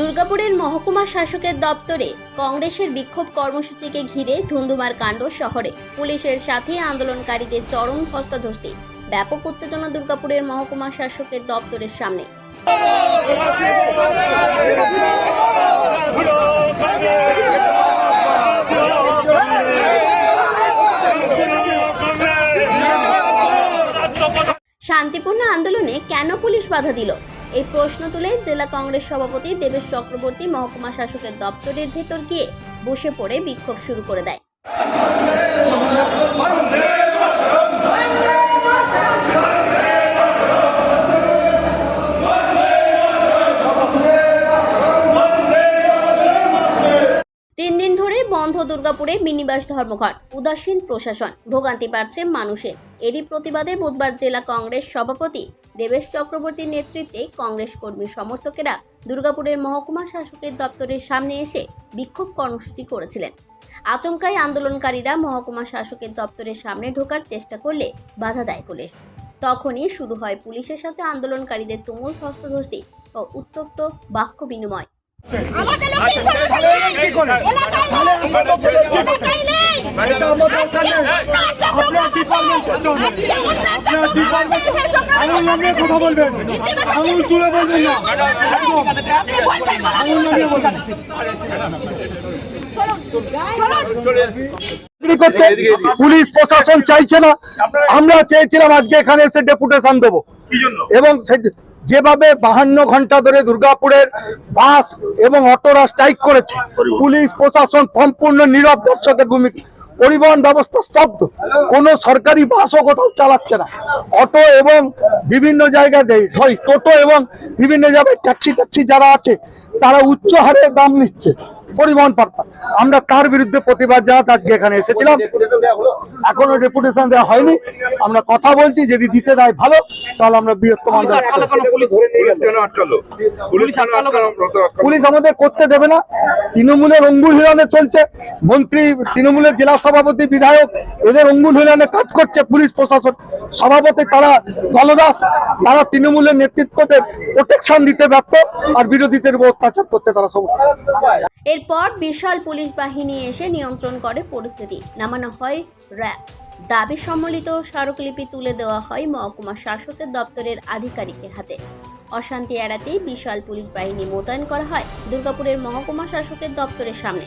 দুর্গাপুরের মহকুমা শাসকের দপ্তরে কংগ্রেসের বিক্ষোভ কর্মসূচিকে ঘিরে ধুন্ধুমার কাণ্ড শহরে। পুলিশের সাথে আন্দোলনকারীদের চরম ধস্তাধস্তি। ব্যাপক উত্তেজনা দুর্গাপুরের মহকুমা শাসকের দপ্তরের সামনে। শান্তিপূর্ণ আন্দোলনে কেন পুলিশ বাধা দিল? এই প্রশ্ন তুলে জেলা কংগ্রেস সভাপতি দেবেশ চক্রবর্তী মহকুমা শাসকের দপ্তরের ভেতর গিয়ে বসে পড়ে বিক্ষোভ শুরু করে দেয়। দিন ধরে বন্ধ দুর্গাপুরে মিনিবাস ধর্মঘট, উদাসীন প্রশাসন, ভোগান্তি পাচ্ছে মানুষের। এরই প্রতিবাদে বুধবার জেলা কংগ্রেস সভাপতি দেবেশ চক্রবর্তীর নেতৃত্বে কংগ্রেস কর্মী সমর্থকেরা দুর্গাপুরের মহকুমা শাসকের দপ্তরের সামনে এসে বিক্ষোভ কর্মসূচি করেছিলেন আচমকাই আন্দোলনকারীরা মহকুমা শাসকের দপ্তরের সামনে ঢোকার চেষ্টা করলে বাধা দেয় পুলিশ তখনই শুরু হয় পুলিশের সাথে আন্দোলনকারীদের তুমুল ধস্তাধস্তি ও উত্তপ্ত বাক্য বিনিময় কথা বলবেন। আঙুল তুলে বলবেন পুলিশ, প্রশাসন চাইছে না। আমরা চেয়েছিলাম আজকে এখানে এসে ডেপুটেশন দেবো। এবং যেভাবে বাহান্ন ঘণ্টা ধরে দুর্গাপুরের বাস এবং অটোরা স্ট্রাইক করেছে, পুলিশ, প্রশাসন সম্পূর্ণ নীরব দর্শকের ভূমিকা পরিবহন ব্যবস্থা স্তব্ধ। কোন সরকারি বাসও কোথাও চালাচ্ছে না। অটো এবং বিভিন্ন জায়গাতে সরি টোটো এবং বিভিন্ন জায়গায় ট্যাক্সি ট্যাক্সি যারা আছে তারা উচ্চ হারে দাম নিচ্ছে পরিবহন পার্থা আমরা তার বিরুদ্ধে প্রতিবাদ জানাতে আজকে এখানে এসেছিলাম। এখনও ডেপুটেশন দেওয়া হয়নি। আমরা কথা বলছি যদি দিতে দেয় ভালো তাহলে আমরা বৃহত্তম পুলিশ পুলিশ পুলিশ আমাদের করতে দেবে না। তৃণমূলের অঙ্গুল হিরণে চলছে। মন্ত্রী তৃণমূলের জেলা সভাপতি বিধায়ক এদের অঙ্গুল হিরণে কাজ করছে পুলিশ প্রশাসন। সভাপতি তারা দলদাস। তারা তৃণমূলের নেতৃত্বকে প্রোটেকশন দিতে ব্যর্থ আর বিরোধীদের উপর অত্যাচার করতে তারা সব এরপর বিশাল পুলিশ বাহিনী এসে নিয়ন্ত্রণ করে পরিস্থিতি। নামানো হয় র্যাব। দাবি সম্মিলিত স্মারকলিপি তুলে দেওয়া হয় মহকুমা শাসকের দপ্তরের আধিকারিকের হাতে। অশান্তি এড়াতেই বিশাল পুলিশ বাহিনী মোতায়েন করা হয় দুর্গাপুরের মহকুমা শাসকের দপ্তরের সামনে।